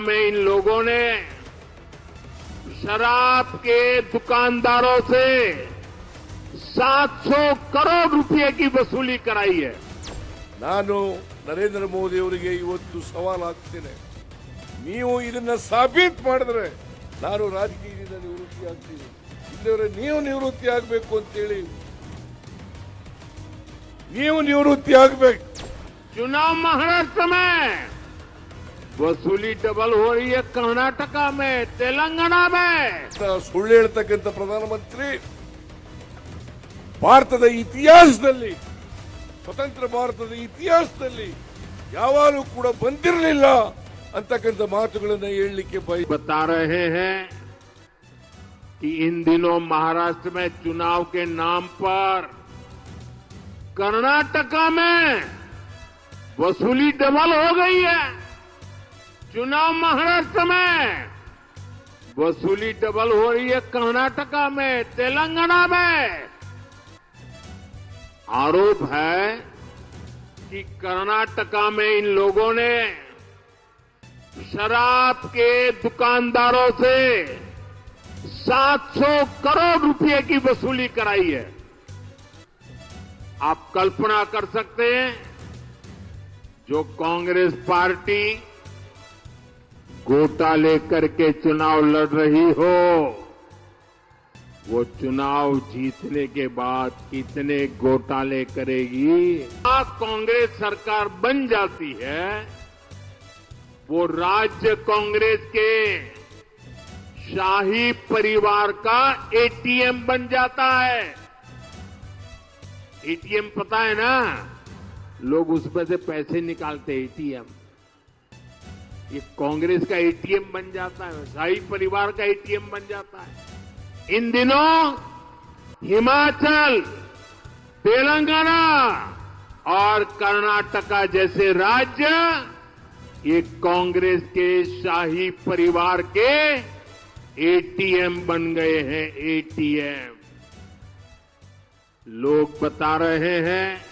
में इन लोगों ने शराब के दुकानदारों से 700 करोड़ रुपए की वसूली कराई है ನಾನು ನರೇಂದ್ರ ಮೋದಿ ಅವರಿಗೆ ಇವತ್ತು ಸವಾಲು ಹಾಕ್ತೇನೆ ನೀವು ಇದನ್ನ ಸಾಬೀತ್ ಮಾಡಿದ್ರೆ ನಾನು ರಾಜಕೀಯದಿಂದ ನಿವೃತ್ತಿ ಆಗ್ತೀನಿ ಇಲ್ಲವರೆ ನೀವು ನಿವೃತ್ತಿ ಆಗ್ಬೇಕು ಅಂತೇಳಿ ನೀವು ನಿವೃತ್ತಿ ಆಗ್ಬೇಕು चुनाव महाराष्ट्र में वसूली डबल हो रही है कर्नाटका में तेलंगाना में ಅಂತ ಸುಳ್ಳು ಹೇಳ್ತಕ್ಕಂಥ ಪ್ರಧಾನಮಂತ್ರಿ ಭಾರತದ ಇತಿಹಾಸದಲ್ಲಿ ಸ್ವತಂತ್ರ ಭಾರತದ ಇತಿಹಾಸದಲ್ಲಿ ಯಾವಾಗಲೂ ಕೂಡ ಬಂದಿರಲಿಲ್ಲ ಅಂತಕ್ಕಂಥ ಮಾತುಗಳನ್ನ ಹೇಳಲಿಕ್ಕೆ ಬಯ बता रहे हैं कि इन दिनों महाराष्ट्र में चुनाव के नाम पर कर्नाटका में वसूली डबल हो गई है चुनाव महाराष्ट्र में। वसूली डबल हो रही है कर्नाटका में, तेलंगाना में। आरोप है कि कर्नाटका में इन लोगों ने शराब के दुकानदारों से 700 करोड़ रुपए की वसूली कराई है। आप कल्पना कर सकते हैं, जो कांग्रेस पार्टी घोटाले करके चुनाव लड़ रही हो। वो चुनाव जीतने के बाद कितने घोटाले करेगी कांग्रेस सरकार बन जाती है, वो राज्य कांग्रेस के शाही परिवार का एटीएम बन जाता है। एटीएम पता है ना? लोग उसमें से पैसे निकालते एटीएम। ये कांग्रेस का एटीएम बन जाता है शाही परिवार का एटीएम बन जाता है। इन दिनों हिमाचल, तेलंगाना और कर्नाटका जैसे राज्य ये कांग्रेस के शाही परिवार के एटीएम बन गए हैं, एटीएम। लोग बता रहे हैं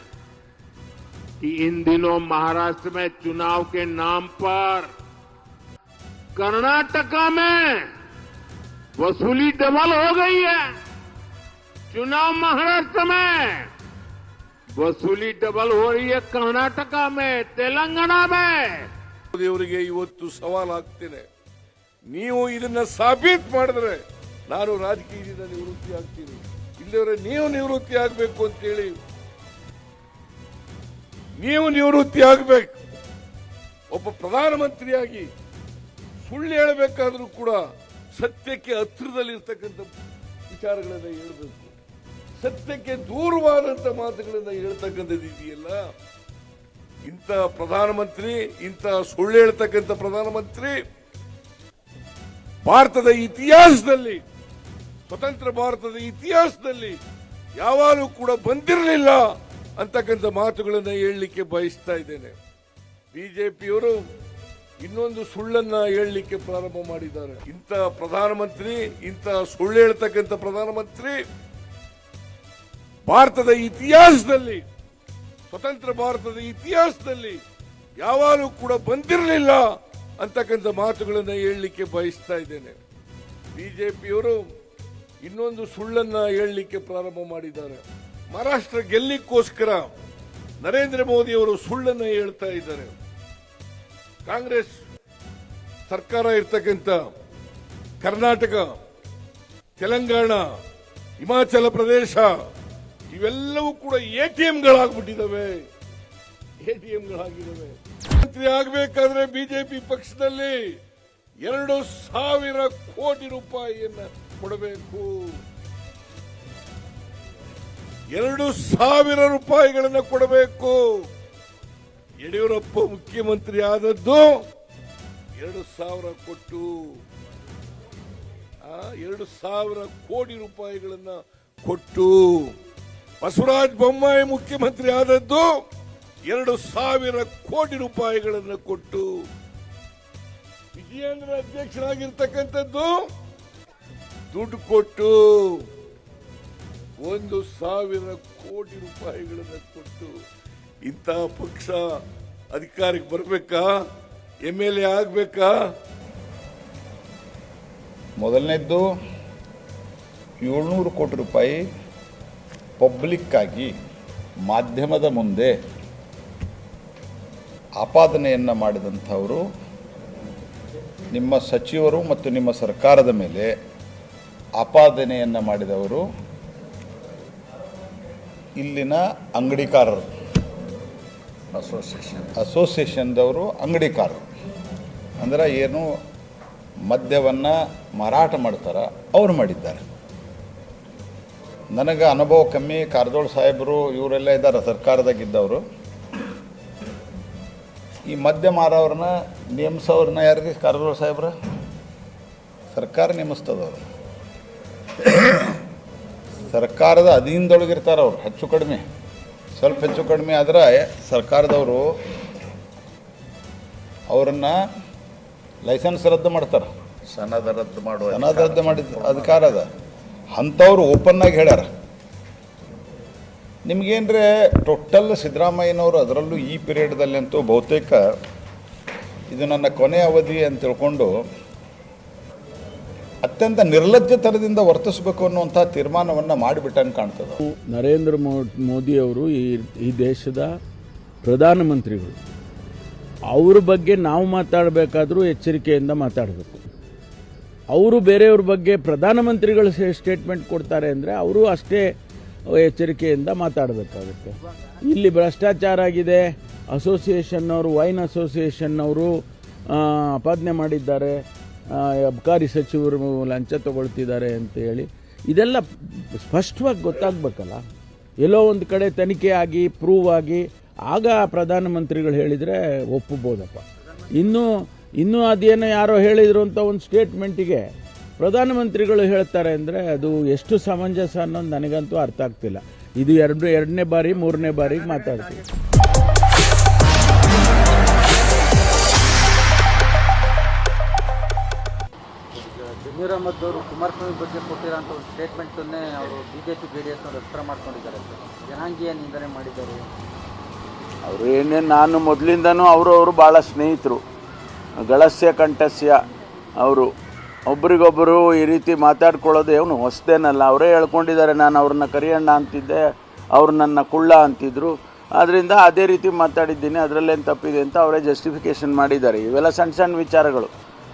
कि इन दिनों महाराष्ट्र में चुनाव के नाम पर कर्नाटका में वसूली डबल हो गई है चुनाव महाराष्ट्र में वसूली डबल हो रही है कर्नाटका में तेलंगाना में ಮೋದಿ ಅವರಿಗೆ ಇವತ್ತು ಸವಾಲು ಹಾಕ್ತೇನೆ ನೀವು ಇದನ್ನ ಸಾಬೀತ್ ಮಾಡಿದ್ರೆ ನಾನು ರಾಜಕೀಯದಿಂದ ನಿವೃತ್ತಿ ಆಗ್ತೀನಿ ಇಲ್ಲವರೆ ನೀವು ನಿವೃತ್ತಿ ಆಗ್ಬೇಕು ಅಂತೇಳಿ ನೀವು ನಿವೃತ್ತಿ ಆಗ್ಬೇಕು ಒಬ್ಬ ಪ್ರಧಾನಮಂತ್ರಿಯಾಗಿ ಸುಳ್ಳು ಹೇಳಬೇಕಾದ್ರೂ ಕೂಡ ಸತ್ಯಕ್ಕೆ ಹತ್ತಿರದಲ್ಲಿರ್ತಕ್ಕಂಥ ವಿಚಾರಗಳನ್ನ ಹೇಳಬೇಕು. ಸತ್ಯಕ್ಕೆ ದೂರವಾದಂತ ಮಾತುಗಳನ್ನ ಹೇಳ್ತಕ್ಕಂಥದ್ದು ಇದೆಯಲ್ಲ ಇಂಥ ಪ್ರಧಾನಮಂತ್ರಿ, ಇಂಥ ಸುಳ್ಳು ಹೇಳ್ತಕ್ಕಂಥ ಪ್ರಧಾನಮಂತ್ರಿ ಭಾರತದ ಇತಿಹಾಸದಲ್ಲಿ, ಸ್ವತಂತ್ರ ಭಾರತದ ಇತಿಹಾಸದಲ್ಲಿ ಯಾವಾಗಲೂ ಕೂಡ ಬಂದಿರಲಿಲ್ಲ ಅಂತಕ್ಕಂಥ ಮಾತುಗಳನ್ನ ಹೇಳಲಿಕ್ಕೆ ಬಯಸ್ತಾ ಇದ್ದೇನೆ. ಬಿಜೆಪಿಯವರು ಇನ್ನೊಂದು ಸುಳ್ಳನ್ನ ಹೇಳಲಿಕ್ಕೆ ಪ್ರಾರಂಭ ಮಾಡಿದ್ದಾರೆ. ಇಂಥ ಪ್ರಧಾನಮಂತ್ರಿ, ಇಂಥ ಸುಳ್ಳು ಹೇಳ್ತಕ್ಕಂಥ ಪ್ರಧಾನಮಂತ್ರಿ ಭಾರತದ ಇತಿಹಾಸದಲ್ಲಿ, ಸ್ವತಂತ್ರ ಭಾರತದ ಇತಿಹಾಸದಲ್ಲಿ ಯಾವಾಗಲೂ ಕೂಡ ಬಂದಿರಲಿಲ್ಲ ಅಂತಕ್ಕಂಥ ಮಾತುಗಳನ್ನು ಹೇಳಲಿಕ್ಕೆ ಬಯಸ್ತಾ ಇದ್ದೇನೆ. ಬಿಜೆಪಿಯವರು ಇನ್ನೊಂದು ಸುಳ್ಳನ್ನ ಹೇಳಲಿಕ್ಕೆ ಪ್ರಾರಂಭ ಮಾಡಿದ್ದಾರೆ. ಮಹಾರಾಷ್ಟ್ರ ಗೆಲ್ಲಿಕ್ಕೋಸ್ಕರ ನರೇಂದ್ರ ಮೋದಿ ಅವರು ಸುಳ್ಳನ್ನ ಹೇಳ್ತಾ ಇದ್ದಾರೆ. ಕಾಂಗ್ರೆಸ್ ಸರ್ಕಾರ ಇರ್ತಕ್ಕಂಥ ಕರ್ನಾಟಕ, ತೆಲಂಗಾಣ, ಹಿಮಾಚಲ ಪ್ರದೇಶ, ಇವೆಲ್ಲವೂ ಕೂಡ ಎಟಿಎಂಗಳಾಗ್ಬಿಟ್ಟಿದ್ದಾವೆ ಎಟಿಎಂಗಳಾಗಿದ್ದಾವೆ ಮಂತ್ರಿ ಆಗಬೇಕಾದ್ರೆ ಬಿಜೆಪಿ ಪಕ್ಷದಲ್ಲಿ ಎರಡು ಸಾವಿರ ಕೋಟಿ ರೂಪಾಯಿಯನ್ನ ಕೊಡಬೇಕು. ಎರಡು ಸಾವಿರ ರೂಪಾಯಿಗಳನ್ನು ಕೊಡಬೇಕು. ಯಡಿಯೂರಪ್ಪ ಮುಖ್ಯಮಂತ್ರಿ ಆದದ್ದು ಎರಡು ಸಾವಿರ ಕೊಟ್ಟು ಎರಡು ಸಾವಿರ ಕೋಟಿ ರೂಪಾಯಿಗಳನ್ನ ಕೊಟ್ಟು, ಬಸವರಾಜ ಬೊಮ್ಮಾಯಿ ಮುಖ್ಯಮಂತ್ರಿ ಆದದ್ದು ಎರಡು ಸಾವಿರ ಕೋಟಿ ರೂಪಾಯಿಗಳನ್ನು ಕೊಟ್ಟು. ವಿಜಯೇಂದ್ರ ಅಧ್ಯಕ್ಷರಾಗಿರ್ತಕ್ಕಂಥದ್ದು ದುಡ್ಡು ಕೊಟ್ಟು ಒಂದು ಸಾವಿರ ಕೋಟಿ ರೂಪಾಯಿಗಳನ್ನು ಕೊಟ್ಟು. ಇಂತಹ ಪಕ್ಷ ಅಧಿಕಾರಕ್ಕೆ ಬರಬೇಕಾ? ಎಂ ಎಲ್ ಎ ಆಗಬೇಕಾ? ಮೊದಲನೇದ್ದು ಏಳ್ನೂರು ಕೋಟಿ ರೂಪಾಯಿ ಪಬ್ಲಿಕ್ಕಾಗಿ ಮಾಧ್ಯಮದ ಮುಂದೆ ಆಪಾದನೆಯನ್ನು ಮಾಡಿದಂಥವರು ನಿಮ್ಮ ಸಚಿವರು ಮತ್ತು ನಿಮ್ಮ ಸರ್ಕಾರದ ಮೇಲೆ ಆಪಾದನೆಯನ್ನು ಮಾಡಿದವರು ಇಲ್ಲಿನ ಅಂಗಡಿಕಾರರು. ಅಸೋಸಿಯೇಷನ್ ಅಸೋಸಿಯೇಷನ್ದವರು ಅಂಗಡಿಕಾರರು. ಅಂದ್ರೆ ಏನು ಮದ್ಯವನ್ನು ಮಾರಾಟ ಮಾಡ್ತಾರೆ, ಅವ್ರು ಮಾಡಿದ್ದಾರೆ. ನನಗೆ ಅನುಭವ ಕಮ್ಮಿ ಕಾರ್ದೋಳ್ ಸಾಹೇಬರು ಇವರೆಲ್ಲ ಇದ್ದಾರೆ ಸರ್ಕಾರದಾಗಿದ್ದವರು. ಈ ಮದ್ಯ ಮಾರೋರನ್ನ ನೇಮಿಸೋರನ್ನ ಯಾರಿಗೆ ಕಾರಜೋಳ ಸಾಹೇಬ್ರ? ಸರ್ಕಾರ ನೇಮಿಸ್ತದವ್ರು. ಸರ್ಕಾರದ ಅಧೀನದೊಳಗಿರ್ತಾರೆ ಅವ್ರು ಹೆಚ್ಚು ಕಡಿಮೆ. ಸ್ವಲ್ಪ ಹೆಚ್ಚು ಕಡಿಮೆ ಆದರೆ ಸರ್ಕಾರದವರು ಅವರನ್ನು ಲೈಸೆನ್ಸ್ ರದ್ದು ಮಾಡ್ತಾರೆ. ಸನದ ರದ್ದು ಮಾಡುವ ಸನದ ರದ್ದು ಮಾಡಿದ ಅಧಿಕಾರ ಅದ. ಅಂಥವ್ರು ಓಪನ್ನಾಗಿ ಹೇಳ್ಯಾರ. ನಿಮ್ಗೇನ್ರೆ ಟೋಟಲ್ ಸಿದ್ದರಾಮಯ್ಯನವರು ಅದರಲ್ಲೂ ಈ ಪೀರಿಯಡ್ದಲ್ಲಿ ಅಂತೂ ಬಹುತೇಕ ಇದು ನನ್ನ ಕೊನೆ ಅವಧಿ ಅಂತ ತಿಳ್ಕೊಂಡು ಅತ್ಯಂತ ನಿರ್ಲಜ್ಜತನದಿಂದ ವರ್ತಿಸಬೇಕು ಅನ್ನುವಂಥ ತೀರ್ಮಾನವನ್ನು ಮಾಡಿಬಿಟ್ಟಂಗೆ ಕಾಣ್ತದೆ. ನರೇಂದ್ರ ಮೋದಿ ಅವರು ಈ ಈ ದೇಶದ ಪ್ರಧಾನಮಂತ್ರಿಗಳು. ಅವ್ರ ಬಗ್ಗೆ ನಾವು ಮಾತಾಡಬೇಕಾದ್ರೂ ಎಚ್ಚರಿಕೆಯಿಂದ ಮಾತಾಡಬೇಕು. ಅವರು ಬೇರೆಯವ್ರ ಬಗ್ಗೆ ಪ್ರಧಾನಮಂತ್ರಿಗಳು ಸ್ಟೇಟ್ಮೆಂಟ್ ಕೊಡ್ತಾರೆ ಅಂದರೆ ಅವರು ಅಷ್ಟೇ ಎಚ್ಚರಿಕೆಯಿಂದ ಮಾತಾಡಬೇಕಾಗುತ್ತೆ. ಇಲ್ಲಿ ಭ್ರಷ್ಟಾಚಾರ ಆಗಿದೆ, ಅಸೋಸಿಯೇಷನ್ನವರು, ವೈನ್ ಅಸೋಸಿಯೇಷನ್ನವರು ಅಪಾದನೆ ಮಾಡಿದ್ದಾರೆ. ಅಬಕಾರಿ ಸಚಿವರು ಲಂಚ ತಗೊಳ್ತಿದ್ದಾರೆ ಅಂತ ಹೇಳಿ, ಇದೆಲ್ಲ ಸ್ಪಷ್ಟವಾಗಿ ಗೊತ್ತಾಗಬೇಕಲ್ಲ. ಎಲ್ಲೋ ಒಂದು ಕಡೆ ತನಿಖೆ ಆಗಿ ಪ್ರೂವ್ ಆಗಿ, ಆಗ ಪ್ರಧಾನಮಂತ್ರಿಗಳು ಹೇಳಿದರೆ ಒಪ್ಪಬೋದಪ್ಪ. ಇನ್ನೂ ಇನ್ನೂ ಅದೇನೋ ಯಾರೋ ಹೇಳಿದರು ಅಂತ ಒಂದು ಸ್ಟೇಟ್ಮೆಂಟಿಗೆ ಪ್ರಧಾನಮಂತ್ರಿಗಳು ಹೇಳ್ತಾರೆ ಅಂದರೆ ಅದು ಎಷ್ಟು ಸಮಂಜಸ ಅನ್ನೋದು ನನಗಂತೂ ಅರ್ಥ ಆಗ್ತಿಲ್ಲ. ಇದು ಎರಡು, ಎರಡನೇ ಬಾರಿ, ಮೂರನೇ ಬಾರಿಗೆ ಮಾತಾಡ್ತೀವಿ ಜಮೀರ್ ಅಹಮದ್ ಅವರು ಕುಮಾರಸ್ವಾಮಿ ಬಗ್ಗೆ ಕೊಟ್ಟಿರೋಂಥ ಒಂದು ಸ್ಟೇಟ್ಮೆಂಟನ್ನೇ ಅವರು B J P J D ಎಸ್ನವರು ಹತ್ರ ಮಾಡ್ಕೊಂಡಿದ್ದಾರೆ. ಜನಾಂಗೀಯ ನಿಂದನೆ ಮಾಡಿದ್ದಾರೆ. ಅವರು ಏನೇ ನಾನು ಮೊದಲಿಂದನೂ ಅವರು ಅವರು ಭಾಳ ಸ್ನೇಹಿತರು. ಗಳಸ್ಯ ಕಂಠಸ್ಯ ಅವರು. ಒಬ್ರಿಗೊಬ್ಬರು ಈ ರೀತಿ ಮಾತಾಡ್ಕೊಳ್ಳೋದು ಏನು ಹೊಸದೇನಲ್ಲ. ಅವರೇ ಹೇಳ್ಕೊಂಡಿದ್ದಾರೆ, ನಾನು ಅವ್ರನ್ನ ಕರಿಯಣ್ಣ ಅಂತಿದ್ದೆ, ಅವ್ರು ನನ್ನ ಕುಳ್ಳ ಅಂತಿದ್ರು. ಆದ್ದರಿಂದ ಅದೇ ರೀತಿ ಮಾತಾಡಿದ್ದೀನಿ, ಅದರಲ್ಲೇನು ತಪ್ಪಿದೆ ಅಂತ ಅವರೇ ಜಸ್ಟಿಫಿಕೇಷನ್ ಮಾಡಿದ್ದಾರೆ. ಇವೆಲ್ಲ ಸಣ್ಣ ಸಣ್ಣ ವಿಚಾರಗಳು.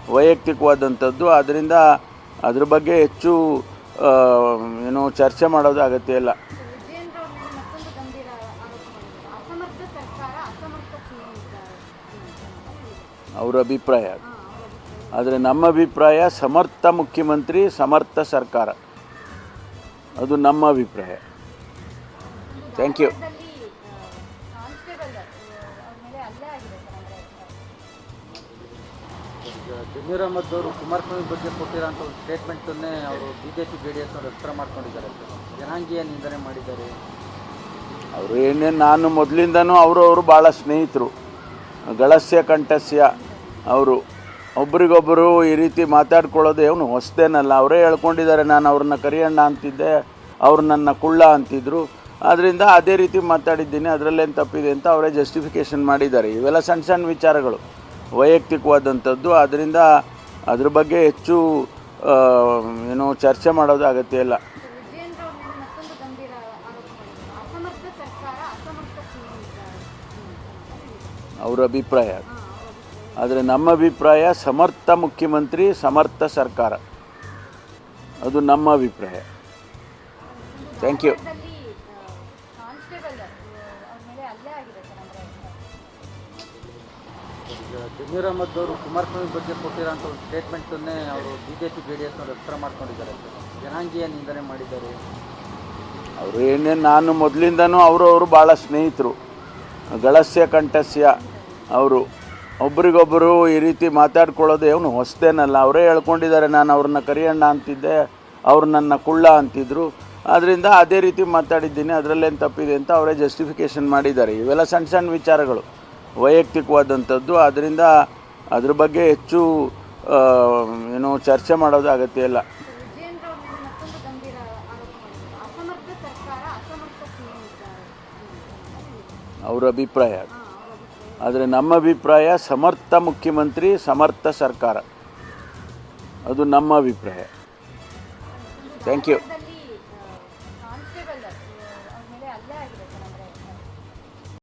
ವೈಯಕ್ತಿಕವಾದಂಥದ್ದು. ಆದ್ದರಿಂದ ಅದ್ರ ಬಗ್ಗೆ ಹೆಚ್ಚು ಏನು ಚರ್ಚೆ ಮಾಡೋದು ಅಗತ್ಯ ಇಲ್ಲ. ಅವರ ಅಭಿಪ್ರಾಯ ಆದರೆ ನಮ್ಮ ಅಭಿಪ್ರಾಯ ಸಮರ್ಥ ಮುಖ್ಯಮಂತ್ರಿ, ಸಮರ್ಥ ಸರ್ಕಾರ. ಅದು ನಮ್ಮ ಅಭಿಪ್ರಾಯ. ಥ್ಯಾಂಕ್ ಯು ಜಮೀರ್ ಅಹಮದ್ ಅವರು ಕುಮಾರಸ್ವಾಮಿ ಬಗ್ಗೆ ಕೊಟ್ಟಿರೋಂಥ ಒಂದು ಸ್ಟೇಟ್ಮೆಂಟನ್ನೇ ಅವರು B J P J D ಎಸ್ನವರು ಎತ್ತರ ಮಾಡ್ಕೊಂಡಿದ್ದಾರೆ. ಜನಾಂಗೀಯ ನಿಂದನೆ ಮಾಡಿದ್ದಾರೆ. ಅವರು ಏನೇ ನಾನು ಮೊದಲಿಂದನೂ ಅವರು ಅವರು ಭಾಳ ಸ್ನೇಹಿತರು. ಗಳಸ್ಯ ಕಂಠಸ್ಯ ಅವರು. ಒಬ್ರಿಗೊಬ್ಬರು ಈ ರೀತಿ ಮಾತಾಡ್ಕೊಳ್ಳೋದು ಏನು ಹೊಸದೇನಲ್ಲ. ಅವರೇ ಹೇಳ್ಕೊಂಡಿದ್ದಾರೆ, ನಾನು ಅವ್ರನ್ನ ಕರಿಯಣ್ಣ ಅಂತಿದ್ದೆ, ಅವ್ರು ನನ್ನ ಕುಳ್ಳ ಅಂತಿದ್ರು. ಆದ್ದರಿಂದ ಅದೇ ರೀತಿ ಮಾತಾಡಿದ್ದೀನಿ, ಅದರಲ್ಲೇನು ತಪ್ಪಿದೆ ಅಂತ ಅವರೇ ಜಸ್ಟಿಫಿಕೇಷನ್ ಮಾಡಿದ್ದಾರೆ. ಇವೆಲ್ಲ ಸಣ್ಣ ಸಣ್ಣ ವಿಚಾರಗಳು. ವೈಯಕ್ತಿಕವಾದಂಥದ್ದು. ಆದ್ದರಿಂದ ಅದ್ರ ಬಗ್ಗೆ ಹೆಚ್ಚು ಏನು ಚರ್ಚೆ ಮಾಡೋದು ಅಗತ್ಯ ಇಲ್ಲ. ಅವರ ಅಭಿಪ್ರಾಯ. ಆದರೆ ನಮ್ಮ ಅಭಿಪ್ರಾಯ ಸಮರ್ಥ ಮುಖ್ಯಮಂತ್ರಿ ಸಮರ್ಥ ಸರ್ಕಾರ. ಅದು ನಮ್ಮ ಅಭಿಪ್ರಾಯ. ಥ್ಯಾಂಕ್ ಯು ಜಮೀರ್ ಅಹಮದ್ ಅವರು ಕುಮಾರಸ್ವಾಮಿ ಬಗ್ಗೆ ಕೊಟ್ಟಿರೋಂಥ ಒಂದು ಸ್ಟೇಟ್ಮೆಂಟನ್ನೇ ಅವರು B J P J D ಎಸ್ನವರು ಹತ್ರ ಮಾಡ್ಕೊಂಡಿದ್ದಾರೆ. ಜನಾಂಗೀಯ ನಿಂದನೆ ಮಾಡಿದ್ದಾರೆ. ಅವರು ಏನೇ ನಾನು ಮೊದಲಿಂದನೂ ಅವರು ಅವರು ಭಾಳ ಸ್ನೇಹಿತರು. ಗಳಸ್ಯ ಕಂಠಸ್ಯ ಅವರು. ಒಬ್ರಿಗೊಬ್ಬರು ಈ ರೀತಿ ಮಾತಾಡ್ಕೊಳ್ಳೋದು ಏನು ಹೊಸದೇನಲ್ಲ ಅವರೇ ಹೇಳ್ಕೊಂಡಿದ್ದಾರೆ, ನಾನು ಅವ್ರನ್ನ ಕರಿಯಣ್ಣ ಅಂತಿದ್ದೆ, ಅವ್ರು ನನ್ನ ಕುಳ್ಳ ಅಂತಿದ್ರು. ಆದ್ದರಿಂದ ಅದೇ ರೀತಿ ಮಾತಾಡಿದ್ದೀನಿ, ಅದರಲ್ಲೇನು ತಪ್ಪಿದೆ ಅಂತ ಅವರೇ ಜಸ್ಟಿಫಿಕೇಷನ್ ಮಾಡಿದ್ದಾರೆ. ಇವೆಲ್ಲ ಸಣ್ಣ ಸಣ್ಣ ವಿಚಾರಗಳು. ವೈಯಕ್ತಿಕವಾದಂಥದ್ದು. ಆದ್ದರಿಂದ ಅದ್ರ ಬಗ್ಗೆ ಹೆಚ್ಚು ಏನು ಚರ್ಚೆ ಮಾಡೋದು ಅಗತ್ಯ ಇಲ್ಲ. ಅವ್ರ ಅಭಿಪ್ರಾಯ. ಆದರೆ ನಮ್ಮ ಅಭಿಪ್ರಾಯ ಸಮರ್ಥ ಮುಖ್ಯಮಂತ್ರಿ ಸಮರ್ಥ ಸರ್ಕಾರ. ಅದು ನಮ್ಮ ಅಭಿಪ್ರಾಯ. Thank you